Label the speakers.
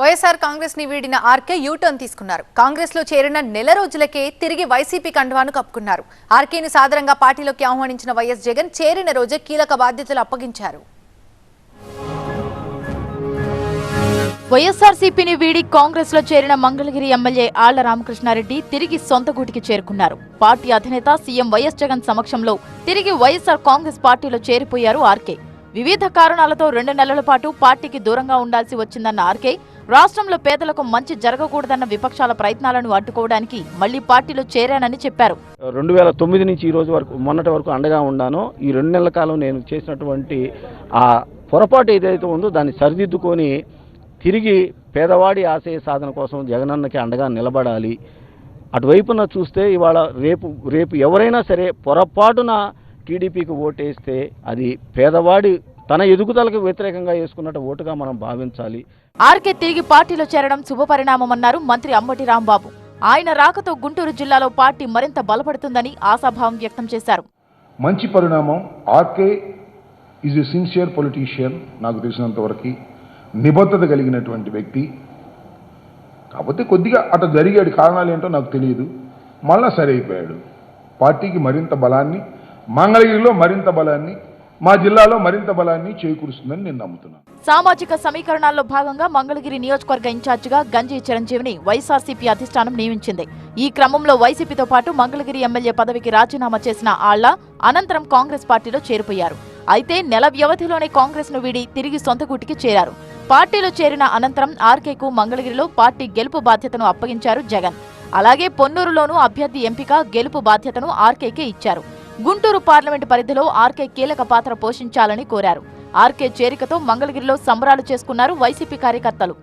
Speaker 1: వైఎస్ఆర్ కాంగ్రెస్ని వీడిన RK U turn తీసుకున్నారు. కాంగ్రెస్లో చేరిన నెల రోజులకే తిరిగి వైసీపీ కండువాను కప్పుకున్నారు. ఆర్కేని సాదరంగా పార్టీలోకి ఆహ్వానించిన వైఎస్ జగన్ చేరిన రోజే కీలక బాధ్యతలు అప్పగించారు.
Speaker 2: వైఎస్ఆర్సీపీని వీడి కాంగ్రెస్లో చేరిన మంగళగిరి ఎమ్మెల్యే ఆళ్ళ రామకృష్ణారెడ్డి తిరిగి సొంత గూటికి చేరుకున్నారు. పార్టీ అధినేత సీఎం వైఎస్ జగన్ సమక్షంలో తిరిగి వైఎస్ఆర్ కాంగ్రెస్ పార్టీలో చేరిపోయారు ఆర్కే. వివిధ కారణాలతో రెండు నెలల పాటు పార్టీకి దూరంగా ఉండాల్సి వచ్చిందన్న ఆర్కే రాష్ట్రంలో పేదలకు మంచి జరగకూడదన్న విపక్షాల ప్రయత్నాలను అడ్డుకోవడానికి మళ్ళీ పార్టీలో చేరానని చెప్పారు.
Speaker 3: రెండు వేల తొమ్మిది నుంచి ఈ రోజు వరకు మొన్నటి వరకు అండగా ఉన్నాను ఈ రెండు నెలల కాలం నేను చేసినటువంటి ఆ పొరపాటు ఏదైతే ఉందో దాన్ని సరిదిద్దుకొని తిరిగి పేదవాడి ఆశయ సాధన కోసం జగనన్నకి అండగా నిలబడాలి. అటువైపున చూస్తే ఇవాళ రేపు రేపు ఎవరైనా సరే పొరపాటున టీడీపీకి ఓటేస్తే అది పేదవాడి తన ఎదుగుదలకు వ్యతిరేకంగా వేసుకున్నట్టు ఓటుగా మనం భావించాలి.
Speaker 2: ఆర్కే తిరిగి పార్టీలో చేరడం శుభపరిణామమన్నారు మంత్రి అంబటి రాంబాబు. ఆయన రాకతో గుంటూరు జిల్లాలో పార్టీ మరింత బలపడుతుందని ఆశాభావం వ్యక్తం చేశారు.
Speaker 4: మంచి పరిణామం RK is a sincere politician నాకు తెలిసినంత వరకు నిబద్ధత కలిగినటువంటి వ్యక్తి. కాకపోతే కొద్దిగా అటు జరిగాడు కారణాలు ఏంటో నాకు తెలియదు. మళ్ళా సరి అయిపోయాడు. పార్టీకి మరింత బలాన్ని మంగళగిరిలో మరింత బలాన్ని మా జిల్లాలో మరింత బలాన్ని చేకూరుస్తుందని నేను నమ్ముతున్నాను.
Speaker 2: సామాజిక సమీకరణాల్లో భాగంగా మంగళగిరి నియోజకవర్గ ఇన్ఛార్జిగా గంజి చిరంజీవిని వైఎస్ఆర్సీపీ అధిష్టానం నియమించింది. ఈ క్రమంలో వైసీపీతో పాటు మంగళగిరి ఎమ్మెల్యే పదవికి రాజీనామా చేసిన ఆళ్ళ అనంతరం కాంగ్రెస్ పార్టీలో చేరిపోయారు. అయితే నెల వ్యవధిలోనే కాంగ్రెస్ను వీడి తిరిగి సొంత గూటికి చేరారు. పార్టీలో చేరిన అనంతరం ఆర్కేకు మంగళగిరిలో పార్టీ గెలుపు బాధ్యతను అప్పగించారు జగన్. అలాగే పొన్నూరులోనూ అభ్యర్థి ఎంపిక గెలుపు బాధ్యతను ఆర్కేకే ఇచ్చారు. గుంటూరు పార్లమెంటు పరిధిలో ఆర్కే కీలక పాత్ర పోషించాలని కోరారు. ఆర్కే చేరికతో మంగళగిరిలో సంబరాలు చేసుకున్నారు వైసీపీ కార్యకర్తలు.